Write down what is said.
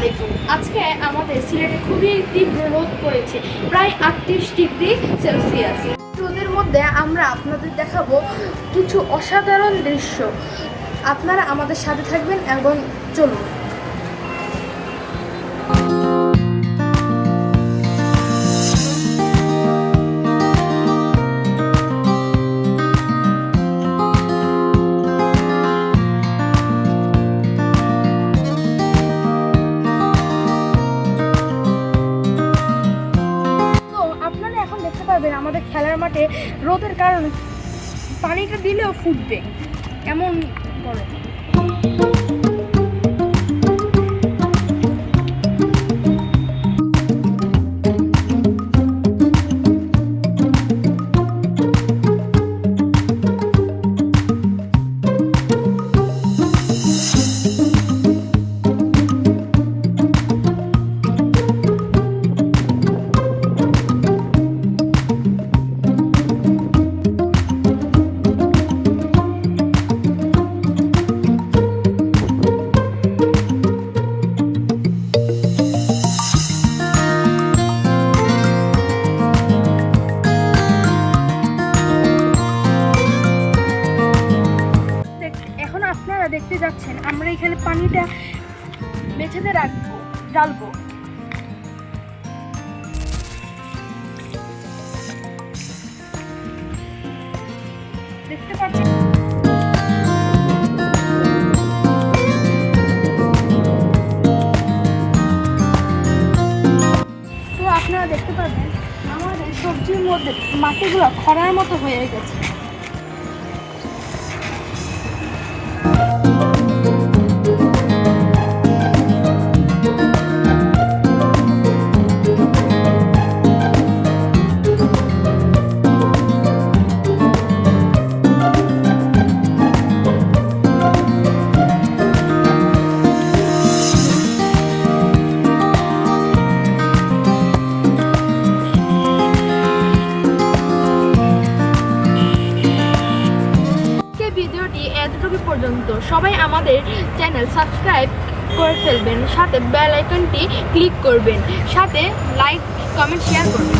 আলাইকুম আজকে আমাদের সিলেটে খুবই তীব্র রোদ পড়েছে, প্রায় আটত্রিশ ডিগ্রি সেলসিয়াস। রোদের মধ্যে আমরা আপনাদের দেখাবো কিছু অসাধারণ দৃশ্য। আপনারা আমাদের সাথে থাকবেন এবং চলুন। পাবেন আমাদের খেলার মাঠে রোদের কারণে পানিটা দিলেও ফুটবে। এমন করে দেখতে যাচ্ছেন, আমরা এখানে পানিটা মেঝেতে রাখব, ঢালবো। দেখতে পাচ্ছেন? আপনারা দেখতে পাবেন, আমাদের সবজির মধ্যে মাটিগুলো খরার মতো হয়ে গেছে। পর্যন্ত সবাই আমাদের চ্যানেল সাবস্ক্রাইব করে ফেলবেন, সাথে বেল আইকনটি ক্লিক করবেন, সাথে লাইক, কমেন্ট শেয়ার করবেন।